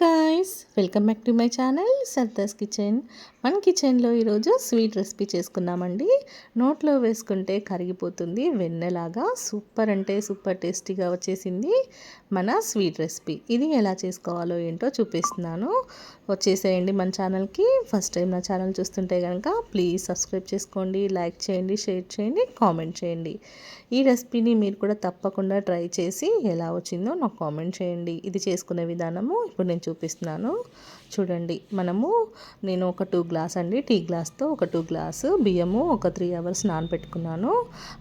Guys welcome back to my channel Sarda's kitchen మన కిచెన్లో ఈరోజు స్వీట్ రెసిపీ చేసుకున్నామండి నోట్లో వేసుకుంటే కరిగిపోతుంది వెన్నెలాగా సూపర్ అంటే సూపర్ టేస్టీగా వచ్చేసింది మన స్వీట్ రెసిపీ ఇది ఎలా చేసుకోవాలో ఏంటో చూపిస్తున్నాను. వచ్చేసేయండి మన ఛానల్కి ఫస్ట్ టైం నా ఛానల్ చూస్తుంటే కనుక ప్లీజ్ సబ్స్క్రైబ్ చేసుకోండి లైక్ చేయండి షేర్ చేయండి కామెంట్ చేయండి. ఈ రెసిపీని మీరు కూడా తప్పకుండా ట్రై చేసి ఎలా వచ్చిందో నాకు కామెంట్ చేయండి. ఇది చేసుకునే విధానము. ఇప్పుడు నేను చూపిస్తున్నాను. చూడండి మనము నేను ఒక టూ గ్లాస్ అండి టీ గ్లాస్తో ఒక టూ గ్లాసు బియ్యము ఒక త్రీ అవర్స్ నానబెట్టుకున్నాను.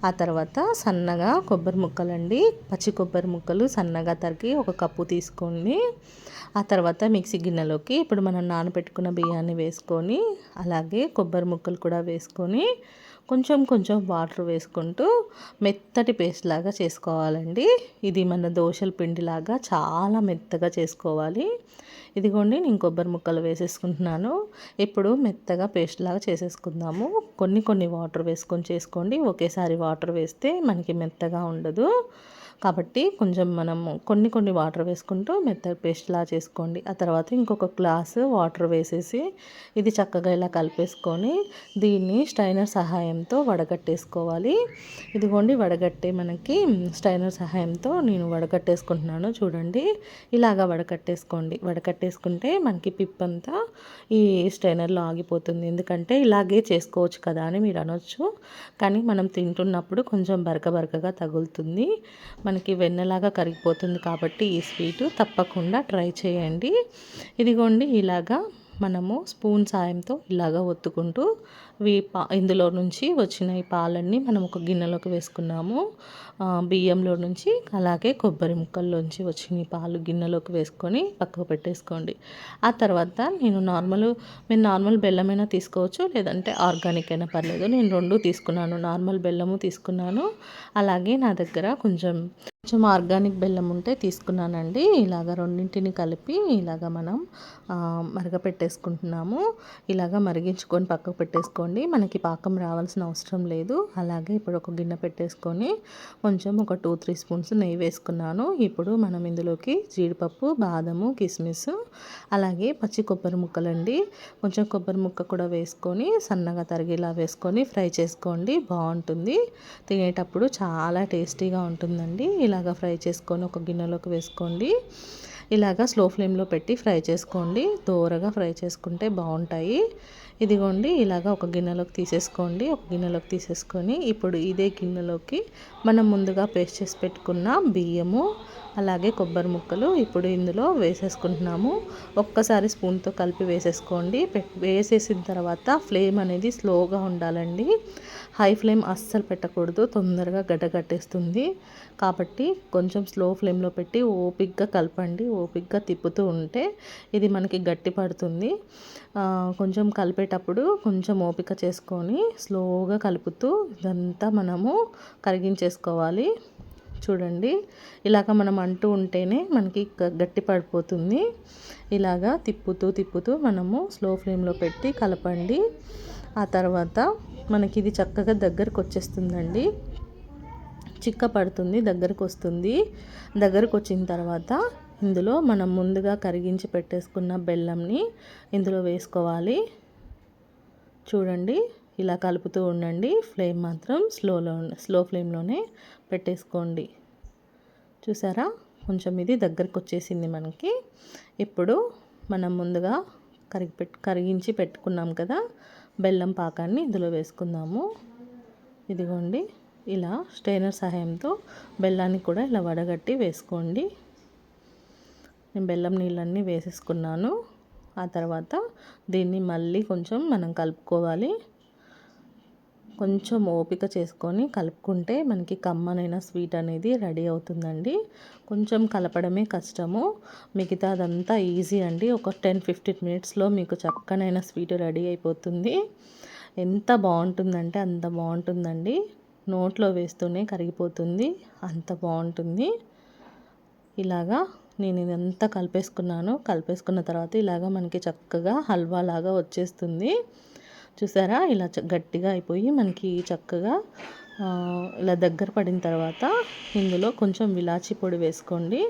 ఆ తర్వాత సన్నగా కొబ్బరి ముక్కలండి పచ్చి కొబ్బరి ముక్కలు సన్నగా తరిగి ఒక కప్పు తీసుకొని ఆ తర్వాత మిక్సీ గిన్నెలోకి ఇప్పుడు మనం నానబెట్టుకున్న బియ్యాన్ని వేసుకొని అలాగే కొబ్బరి ముక్కలు కూడా వేసుకొని కొంచెం కొంచెం వాటర్ వేసుకుంటూ మెత్తటి పేస్ట్ లాగా చేసుకోవాలండి. ఇది మన దోశల పిండిలాగా చాలా మెత్తగా చేసుకోవాలి. ఇదిగోండి నేను కొబ్బరి ముక్కలు వేసేసుకుంటున్నాను. ఇప్పుడు మెత్తగా పేస్ట్ లాగా చేసేసుకుందాము. కొన్ని కొన్ని వాటర్ వేసుకొని చేసుకోండి. ఒకేసారి వాటర్ వేస్తే మనకి మెత్తగా ఉండదు. కాబట్టి కొంచెం మనము కొన్ని కొన్ని వాటర్ వేసుకుంటూ మెత్త పేస్ట్లా చేసుకోండి. ఆ తర్వాత ఇంకొక గ్లాస్ వాటర్ వేసేసి ఇది చక్కగా ఇలా కలిపేసుకొని దీన్ని స్టైనర్ సహాయంతో వడగట్టేసుకోవాలి. ఇదిగోండి వడగట్టే మనకి స్టైనర్ సహాయంతో నేను వడగట్టేసుకుంటున్నాను. చూడండి ఇలాగా వడకట్టేసుకోండి వడకట్టేసుకుంటే మనకి పిప్పంతా ఈ స్టైనర్లో ఆగిపోతుంది. ఎందుకంటే ఇలాగే చేసుకోవచ్చు కదా అని మీరు అనొచ్చు. కానీ మనం తింటున్నప్పుడు కొంచెం బరక బరకగా తగులుతుంది. మనకి వెన్నలాగా కరిగిపోతుంది కాబట్టి ఈ స్వీటు తప్పకుండా ట్రై చేయండి. ఇదిగోండి ఇలాగా మనము స్పూన్ సాయంతో ఇలాగా ఒత్తుకుంటూ ఇవి పా ఇందులో నుంచి వచ్చిన ఈ పాలన్నీ మనం ఒక గిన్నెలోకి వేసుకున్నాము. బియ్యంలో నుంచి అలాగే కొబ్బరి ముక్కల్లోంచి వచ్చిన ఈ పాలు గిన్నెలోకి వేసుకొని పక్కకు పెట్టేసుకోండి. ఆ తర్వాత నేను నార్మల్ మీరు నార్మల్ బెల్లమైనా తీసుకోవచ్చు లేదంటే ఆర్గానిక్ అయినా పర్లేదు. నేను రెండు తీసుకున్నాను నార్మల్ బెల్లము తీసుకున్నాను. అలాగే నా దగ్గర కొంచెం కొంచెం ఆర్గానిక్ బెల్లం ఉంటే తీసుకున్నానండి. ఇలాగ రెండింటిని కలిపి ఇలాగ మనం మరగపెట్టేసుకుంటున్నాము. ఇలాగ మరిగించుకొని పక్కకు పెట్టేసుకోండి. మనకి పాకం రావాల్సిన అవసరం లేదు. అలాగే ఇప్పుడు ఒక గిన్నె పెట్టేసుకొని కొంచెం ఒక టూ త్రీ స్పూన్స్ నెయ్యి వేసుకున్నాను. ఇప్పుడు మనం ఇందులోకి జీడిపప్పు బాదము కిస్మిస్ అలాగే పచ్చి కొబ్బరి ముక్కలండి. కొంచెం కొబ్బరి ముక్క కూడా వేసుకొని సన్నగా తరిగేలా వేసుకొని ఫ్రై చేసుకోండి. బాగుంటుంది. తినేటప్పుడు చాలా టేస్టీగా ఉంటుందండి. ఇలాగ ఫ్రై చేసుకొని ఒక గిన్నెలోకి వేసుకోండి. ఇలాగ స్లో ఫ్లేమ్లో పెట్టి ఫ్రై చేసుకోండి. దోరగా ఫ్రై చేసుకుంటే బాగుంటాయి. ఇదిగోండి ఇలాగ ఒక గిన్నెలోకి తీసేసుకోండి. ఒక గిన్నెలోకి తీసేసుకొని ఇప్పుడు ఇదే గిన్నెలోకి మనం ముందుగా పేస్ట్ చేసి పెట్టుకున్న బియ్యము అలాగే కొబ్బరి ముక్కలు ఇప్పుడు ఇందులో వేసేసుకుంటున్నాము. ఒక్కసారి స్పూన్తో కలిపి వేసేసుకోండి. వేసేసిన తర్వాత ఫ్లేమ్ అనేది స్లోగా ఉండాలండి. హై ఫ్లేమ్ అస్సలు పెట్టకూడదు తొందరగా గడ్డగట్టేస్తుంది. కాబట్టి కొంచెం స్లో ఫ్లేమ్లో పెట్టి ఓపిక్గా కలపండి. ఓపిక్గా తిప్పుతూ ఉంటే ఇది మనకి గట్టి పడుతుంది కొంచెం కలిపేటప్పుడు కొంచెం ఓపిక చేసుకొని స్లోగా కలుపుతూ ఇదంతా మనము కరిగించేసుకోవాలి. చూడండి ఇలాగ మనం అంటూ ఉంటేనే మనకి గట్టి పడిపోతుంది. ఇలాగా తిప్పుతూ తిప్పుతూ మనము స్లో ఫ్లేమ్లో పెట్టి కలపండి. ఆ తర్వాత మనకి ఇది చక్కగా దగ్గరకు వచ్చేస్తుందండి. చిక్క పడుతుంది దగ్గరకు వస్తుంది. దగ్గరకు వచ్చిన తర్వాత ఇందులో మనం ముందుగా కరిగించి పెట్టేసుకున్న బెల్లంని ఇందులో వేసుకోవాలి. చూడండి. ఇలా కలుపుతూ ఉండండి. ఫ్లేమ్ మాత్రం స్లోలో స్లో ఫ్లేమ్లోనే పెట్టేసుకోండి. చూసారా? కొంచెం ఇది దగ్గరకు వచ్చేసింది మనకి. ఇప్పుడు మనం ముందుగా కరిగి పెట్ కరిగించి పెట్టుకున్నాం కదా? బెల్లం పాకాన్ని ఇందులో వేసుకుందాము. ఇదిగోండి. ఇలా స్టైనర్ సహాయంతో బెల్లాన్ని కూడా ఇలా వడగట్టి వేసుకోండి. నేను బెల్లం నీళ్ళన్నీ వేసేసుకున్నాను. ఆ తర్వాత దీన్ని మళ్ళీ కొంచెం మనం కలుపుకోవాలి. కొంచెం ఓపిక చేసుకొని కలుపుకుంటే మనకి కమ్మనైన స్వీట్ అనేది రెడీ అవుతుందండి. కొంచెం కలపడమే కష్టము. మిగతా అదంతా ఈజీ అండి. ఒక టెన్ ఫిఫ్టీన్ మినిట్స్లో మీకు చక్కనైన స్వీట్ రెడీ అయిపోతుంది. ఎంత బాగుంటుందంటే అంత బాగుంటుందండి. నోట్లో వేస్తూనే కరిగిపోతుంది. అంత బాగుంటుంది. ఇలాగా నేను ఇదంతా కలిపేసుకున్నాను. కలిపేసుకున్న తర్వాత ఇలాగా మనకి చక్కగా హల్వా లాగా వచ్చేస్తుంది. చూసారా? ఇలా గట్టిగా అయిపోయి మనకి చక్కగా ఇలా దగ్గర పడిన తర్వాత ఇందులో కొంచెం విలాచి పొడి వేసుకోండి.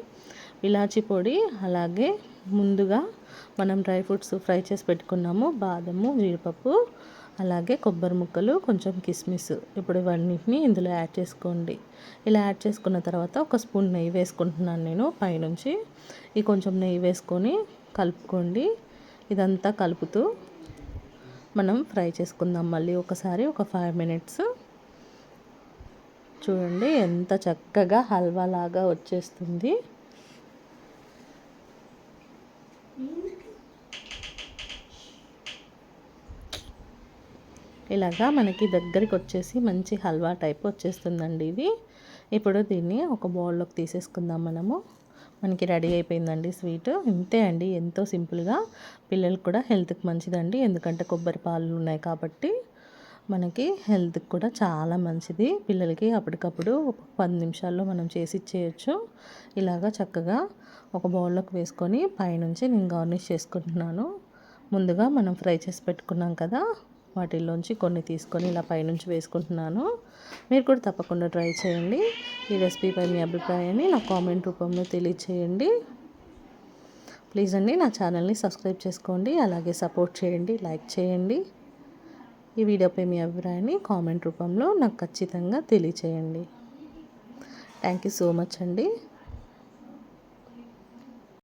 విలాచి పొడి అలాగే ముందుగా మనం డ్రై ఫ్రూట్స్ ఫ్రై చేసి పెట్టుకున్నాము. బాదము జీడిపప్పు అలాగే కొబ్బరి ముక్కలు కొంచెం కిస్మిస్. ఇప్పుడు ఇవన్నిటిని ఇందులో యాడ్ చేసుకోండి. ఇలా యాడ్ చేసుకున్న తర్వాత ఒక స్పూన్ నెయ్యి వేసుకుంటున్నాను నేను పైనుంచి. ఈ కొంచెం నెయ్యి వేసుకొని కలుపుకోండి. ఇదంతా కలుపుతూ మనం ఫ్రై చేసుకుందాం. మళ్ళీ ఒకసారి ఒక ఫైవ్ మినిట్స్. చూడండి ఎంత చక్కగా హల్వా లాగా వచ్చేస్తుంది. Hmm? ఇలాగా మనకి దగ్గరికి వచ్చేసి మంచి హల్వా టైప్ వచ్చేస్తుందండి ఇది. ఇప్పుడు దీన్ని ఒక బౌల్లోకి తీసేసుకుందాం మనము. మనకి రెడీ అయిపోయిందండి స్వీట్. ఇంతే అండి ఎంతో సింపుల్గా. పిల్లలకు కూడా హెల్త్కి మంచిదండి ఎందుకంటే కొబ్బరి పాలు ఉన్నాయి కాబట్టి మనకి హెల్త్కి కూడా చాలా మంచిది. పిల్లలకి అప్పటికప్పుడు పది నిమిషాల్లో మనం చేసి ఇచ్చేయచ్చు. ఇలాగా చక్కగా ఒక బౌల్లోకి వేసుకొని పైనుంచి నేను గార్నిష్ చేసుకుంటున్నాను. ముందుగా మనం ఫ్రై చేసి పెట్టుకున్నాం కదా వాటిల్లోంచి కొన్ని తీసుకొని ఇలా పైనుంచి వేసుకుంటున్నాను. మీరు కూడా తప్పకుండా ట్రై చేయండి. ఈ రెసిపీపై మీ అభిప్రాయాన్ని నా కామెంట్ రూపంలో తెలియచేయండి. ప్లీజ్ అండి నా ఛానల్ని సబ్స్క్రైబ్ చేసుకోండి అలాగే సపోర్ట్ చేయండి లైక్ చేయండి. ఈ వీడియోపై మీ అభిప్రాయాన్ని కామెంట్ రూపంలో నాకు ఖచ్చితంగా తెలియచేయండి. థ్యాంక్ యూ సో మచ్ అండి.